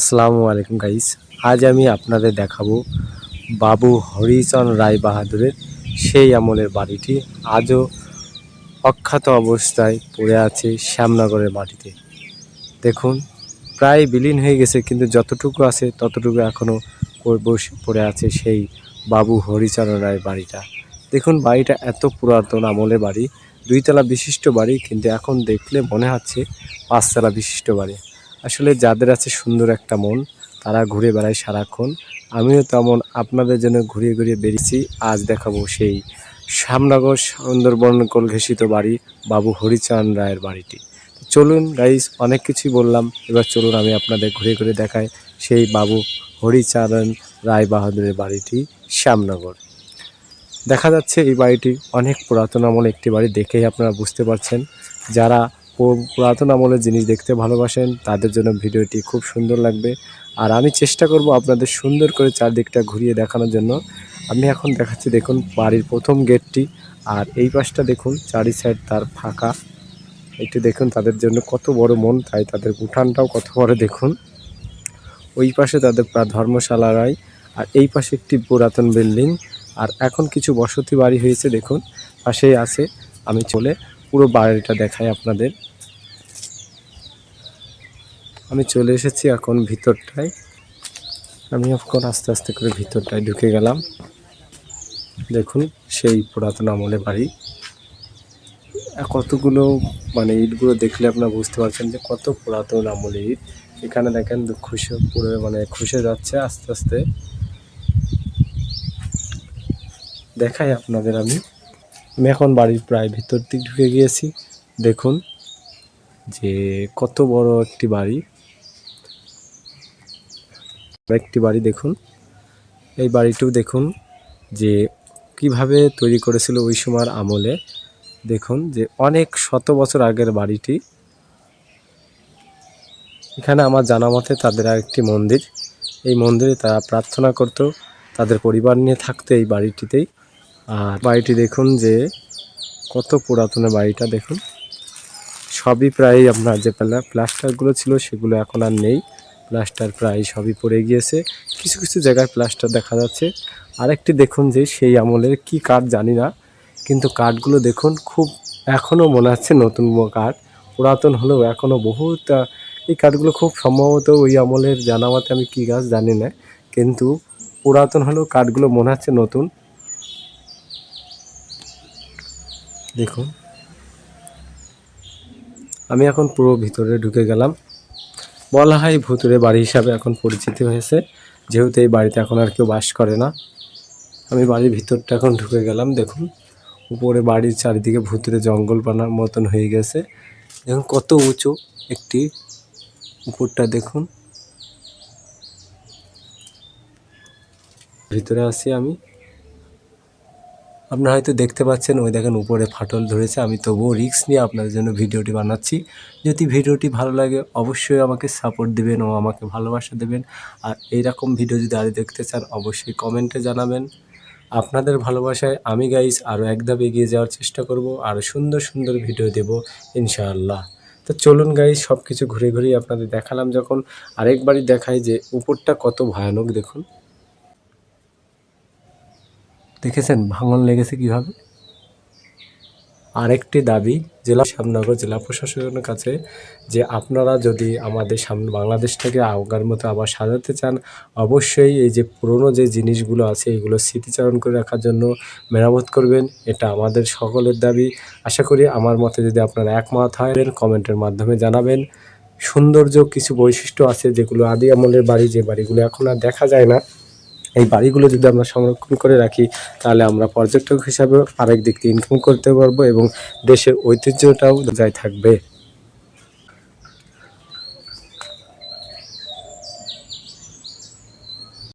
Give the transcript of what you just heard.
আসসালামু আলাইকুম গাইস আজ আমি আপনাদের দেখাবো বাবু হরিচন্দ রায় বাহাদুরের সেই আমলের বাড়িটি। আজও অখ্যাত অবস্থায় পড়ে আছে শ্যামনগরের মাটিতে। দেখুন, প্রায় বিলীন হয়ে গেছে, কিন্তু যতটুকু আছে ততটুকু এখনও পড়ে আছে সেই বাবু হরিচরণ রায় বাড়িটা। দেখুন, বাড়িটা এত পুরাতন আমলের বাড়ি। দুইতলা বিশিষ্ট বাড়ি, কিন্তু এখন দেখলে মনে হচ্ছে পাঁচতলা বিশিষ্ট বাড়ি। আসলে যাদের আছে সুন্দর একটা মন, তারা ঘুরে বেড়ায় সারাক্ষণ। আমিও তেমন আপনাদের জন্য ঘুরিয়ে ঘুরিয়ে বেরিয়েছি, আজ দেখাবো সেই শ্যামনগর সুন্দরবন কোল ঘেঁষিত বাড়ি, বাবু হরিচাঁদ রায়ের বাড়িটি। চলুন গাইস অনেক কিছুই বললাম, এবার চলুন আমি আপনাদের ঘুরে ঘুরে দেখাই সেই বাবু হরিচারণ রায় বাহাদুরের বাড়িটি, শ্যামনগর। দেখা যাচ্ছে এই বাড়িটি অনেক পুরাতন আমল একটি বাড়ি, দেখেই আপনারা বুঝতে পারছেন। যারা পুরাতন আমলের জিনিস দেখতে ভালোবাসেন, তাদের জন্য ভিডিওটি খুব সুন্দর লাগবে। আর আমি চেষ্টা করব আপনাদের সুন্দর করে চারদিকটা ঘুরিয়ে দেখানোর জন্য। আমি এখন দেখাচ্ছি দেখুন বাড়ির প্রথম গেটটি। আর এই পাশটা দেখুন, চারি সাইড তার ফাঁকা। একটু দেখুন তাদের জন্য কত বড় মন, তাই তাদের উঠানটাও কত বড় দেখুন। ওই পাশে তাদের প্রা- ধর্মশালারাই, আর এই পাশে একটি পুরাতন বিল্ডিং। আর এখন কিছু বসতি বাড়ি হয়েছে দেখুন, পাশেই আছে। আমি চলে পুরো বাড়িটা দেখাই আপনাদের। আমি চলে এসেছি এখন ভিতরটায়। আমি এখন আস্তে আস্তে করে ভিতরটায় ঢুকে গেলাম। দেখুন, সেই পুরাতন আমলে বাড়ি। কতগুলো মানে ইটগুলো দেখলে আপনারা বুঝতে পারছেন যে কত পুরাতন আমলে ইট। এখানে দেখেন খুশে পুরো মানে খুশে যাচ্ছে আস্তে আস্তে। দেখাই আপনাদের আমি। আমি এখন বাড়ির প্রায় ভিতর দিক ঢুকে গিয়েছি। দেখুন যে কত বড় একটি বাড়ি। একটি বাড়ি দেখুন। এই বাড়িটিও দেখুন যে কীভাবে তৈরি করেছিল ওই সময়ের আমলে। দেখুন যে অনেক শত বছর আগের বাড়িটি। এখানে আমার জানা মতে তাদের একটি মন্দির। এই মন্দিরে তারা প্রার্থনা করত, তাদের পরিবার নিয়ে থাকতো এই বাড়িটিতেই। আর বাড়িটি দেখুন যে কত পুরাতন বাড়িটা দেখুন। সবই প্রায় আপনার যে প্লা- প্লাস্টারগুলো ছিল সেগুলো এখন আর নেই। প্লাস্টার প্রায় সবই পড়ে গিয়েছে। কিছু কিছু জায়গায় প্লাস্টার দেখা যাচ্ছে। আরেকটি দেখুন যে সেই আমলের কি কাঠ জানি না, কিন্তু কাঠগুলো দেখুন খুব এখনও মনে হচ্ছে নতুন কাঠ। পুরাতন হলেও এখনও বহুত এই কাঠগুলো খুব সম্ভবত ওই আমলের জানা মতে আমি কী গাছ জানি না, কিন্তু পুরাতন হলেও কাঠগুলো মনে হচ্ছে নতুন। দেখুন। আমি এখন পুরো ভিতরে ঢুকে গেলাম। বলা হয় ভুতুরে বাড়ি হিসাবে এখন পরিচিতি হয়েছে। যেহেতু এই বাড়িতে এখন আর কেউ বাস করে না। আমি বাড়ির ভিতরটা এখন ঢুকে গেলাম, দেখুন। উপরে বাড়ির চারিদিকে ভুতুরে জঙ্গল পানার মতন হয়ে গেছে। দেখুন কত উঁচু একটি উপরটা, দেখুন। ভিতরে আসি আমি। আপনারা হয়তো দেখতে পাচ্ছেন, ওই দেখেন উপরে ফাটল ধরেছে। আমি তবুও রিস্ক নিয়ে আপনাদের জন্য ভিডিওটি বানাচ্ছি। যদি ভিডিওটি ভালো লাগে, অবশ্যই আমাকে সাপোর্ট দেবেন ও আমাকে ভালোবাসা দেবেন। আর এইরকম ভিডিও যদি আরও দেখতে চান, অবশ্যই কমেন্টে জানাবেন। আপনাদের ভালোবাসায় আমি গাইস আরও এক ধাপ এগিয়ে যাওয়ার চেষ্টা করব, আরও সুন্দর সুন্দর ভিডিও দেব, ইনশাআল্লাহ। তো চলুন গাইস সব কিছু ঘুরে ঘুরে আপনাদের দেখালাম যখন। আরেকবারই দেখাই যে উপরটা কত ভয়ানক, দেখুন। দেখেছেন ভাঙন লেগেছে কীভাবে? আরেকটি দাবি, জেলা শ্যামনগর জেলা প্রশাসনের কাছে যে আপনারা যদি আমাদের সামনে বাংলাদেশটাকে আগের মতো আবার সাজাতে চান, অবশ্যই এই যে পুরনো যে জিনিসগুলো আছে, এগুলো স্মৃতিচারণ করে রাখার জন্য মেরামত করবেন। এটা আমাদের সকলের দাবি। আশা করি আমার মতে যদি আপনারা একমত হয়, কমেন্টের মাধ্যমে জানাবেন। সৌন্দর্য কিছু বৈশিষ্ট্য আছে যেগুলো আদি আমলের বাড়ি, যে বাড়িগুলো এখন আর দেখা যায় না। এই বাড়িগুলো যদি আমরা সংরক্ষণ করে রাখি, তাহলে আমরা পর্যটক হিসাবে আরেক দিক দিয়ে ইনকাম করতে পারব এবং দেশের ঐতিহ্যটাও বজায় থাকবে।